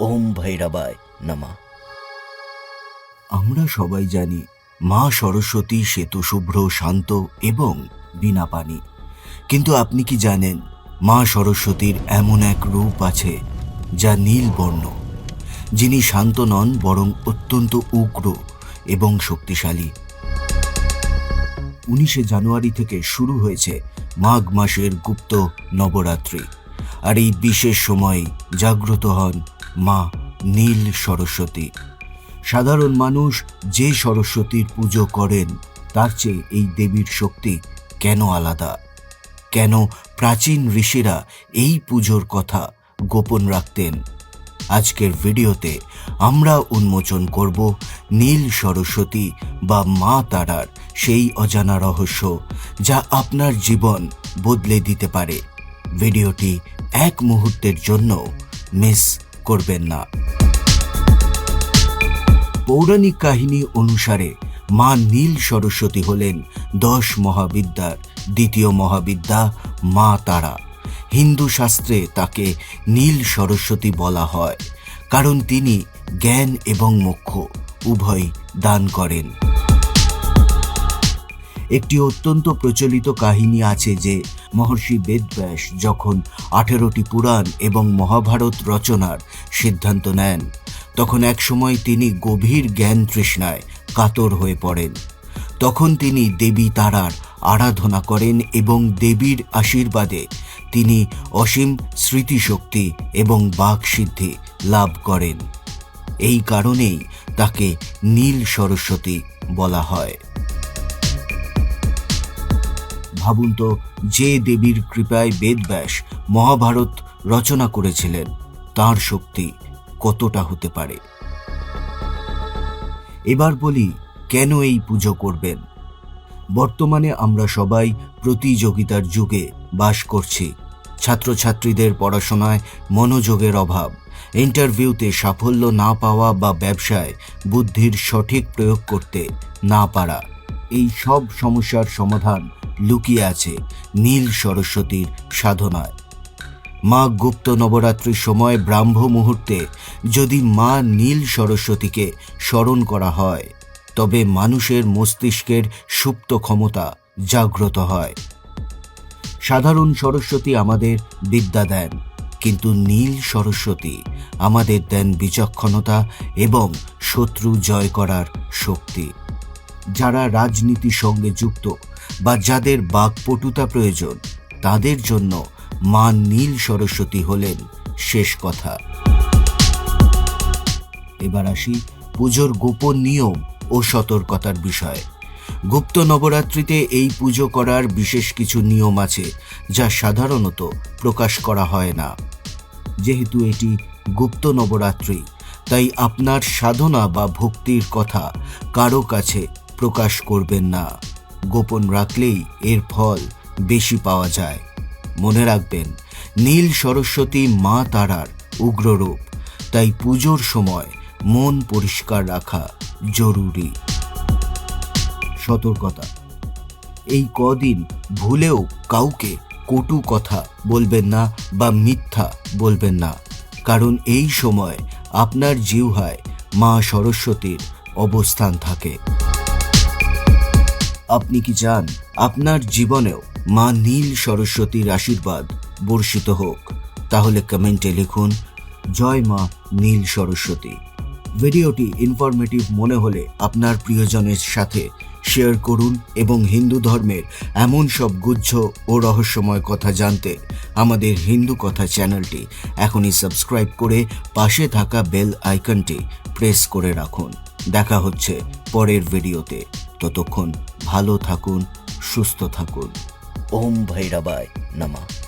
ওম ভৈরবায় নমঃ। আমরা সবাই জানি, মা সরস্বতী শ্বেত শুভ্র, শান্ত এবং বিনা পানি। কিন্তু আপনি কি জানেন, মা সরস্বতীর এমন এক রূপ আছে যা নীল বর্ণ। যিনি শান্ত নন, বরং অত্যন্ত উগ্র এবং শক্তিশালী। উনিশে জানুয়ারি থেকে শুরু হয়েছে মাঘ মাসের গুপ্ত নবরাত্রি, আর এই বিশেষ সময়ে জাগ্রত হন মা নীল সরস্বতী। সাধারণ মানুষ যে সরস্বতীর পুজো করেন, তার চেয়ে এই দেবীর শক্তি কেন আলাদা? কেন প্রাচীন ঋষিরা এই পুজোর কথা গোপন রাখতেন? আজকের ভিডিওতে আমরা উন্মোচন করব নীল সরস্বতী বা মা তারার সেই অজানা রহস্য, যা আপনার জীবন বদলে দিতে পারে। ভিডিওটি এক মুহূর্তের জন্য মিস করবেন না। পৌরাণিক কাহিনী অনুসারে মা নীল সরস্বতী হলেন দশ মহাবিদ্যার দ্বিতীয় মহাবিদ্যা মা তারা। হিন্দু শাস্ত্রে তাকে নীল সরস্বতী বলা হয়, কারণ তিনি জ্ঞান এবং মোক্ষ উভয় দান করেন। একটি অত্যন্ত প্রচলিত কাহিনী আছে যে মহর্ষি বেদব্যাস যখন আঠেরোটি পুরাণ এবং মহাভারত রচনার সিদ্ধান্ত নেন, তখন একসময় তিনি গভীর জ্ঞান তৃষ্ণায় কাতর হয়ে পড়েন। তখন তিনি দেবী তারার আরাধনা করেন এবং দেবীর আশীর্বাদে তিনি অসীম স্মৃতিশক্তি এবং বাকসিদ্ধি লাভ করেন। এই কারণেই তাকে নীল সরস্বতী বলা হয়। ভাবুন তো, যে দেবীর কৃপায় বেদব্যাস মহাভারত রচনা করেছিলেন, তার শক্তি কতটা হতে পারে? এবার বলি, কেন এই পুজো করবেন? বর্তমানে আমরা সবাই প্রতিযোগিতার যুগে বাস করছি। ছাত্রছাত্রীদের পড়াশোনায় মনোযোগের অভাব, ইন্টারভিউতে সাফল্য না পাওয়া বা ব্যবসায় বুদ্ধির সঠিক প্রয়োগ করতে না পারা, এই সব সমস্যার সমাধান লুকিয়ে আছে নীল সরস্বতীর সাধনায়। মা গুপ্ত নবরাত্রির সময় ব্রাহ্ম মুহূর্তে যদি মা নীল সরস্বতীকে স্মরণ করা হয়, তবে মানুষের মস্তিষ্কের সুপ্ত ক্ষমতা জাগ্রত হয়। সাধারণ সরস্বতী আমাদের বিদ্যা দেন, কিন্তু নীল সরস্বতী আমাদের দেন বিচক্ষণতা এবং শত্রু জয় করার শক্তি। যারা রাজনীতির সঙ্গে যুক্ত বা যাদের বাকপটুতা প্রয়োজন, তাদের জন্য মা নীল সরস্বতী হলেন শেষ কথা। এবার আসি পুজোর গোপন নিয়ম ও সতর্কতার বিষয়। গুপ্ত নবরাত্রিতে এই পুজো করার বিশেষ কিছু নিয়ম আছে যা সাধারণত প্রকাশ করা হয় না। যেহেতু এটি গুপ্ত নবরাত্রি, তাই আপনার সাধনা বা ভক্তির কথা কারও কাছে প্রকাশ করবেন না। গোপন রাখলেই এর ফল বেশি পাওয়া যায়। মনে রাখবেন, নীল সরস্বতী মা তারার উগ্ররূপ, তাই পুজোর সময় মন পরিষ্কার রাখা জরুরি। সতর্কতা। এই কদিন ভুলেও কাউকে কটু কথা বলবেন না বা মিথ্যা বলবেন না, কারণ এই সময় আপনার জিহ্বায় মা সরস্বতীর অবস্থান থাকে। আপনি কি চান আপনার জীবনেও মা নীল সরস্বতীর আশীর্বাদ বর্ষিত হোক? তাহলে কমেন্টে লিখুন, জয় মা নীল সরস্বতী। ভিডিওটি ইনফরমেটিভ মনে হলে আপনার প্রিয়জনের সাথে শেয়ার করুন এবং হিন্দু ধর্মের এমন সব গুচ্ছ ও রহস্যময় কথা জানতে আমাদের হিন্দু কথা চ্যানেলটি এখনই সাবস্ক্রাইব করে পাশে থাকা বেল আইকনটি প্রেস করে রাখুন। দেখা হচ্ছে পরের ভিডিওতে। ততক্ষণ ভালো থাকুন সুস্থ থাকুন। ওম ভৈরবায় নমঃ।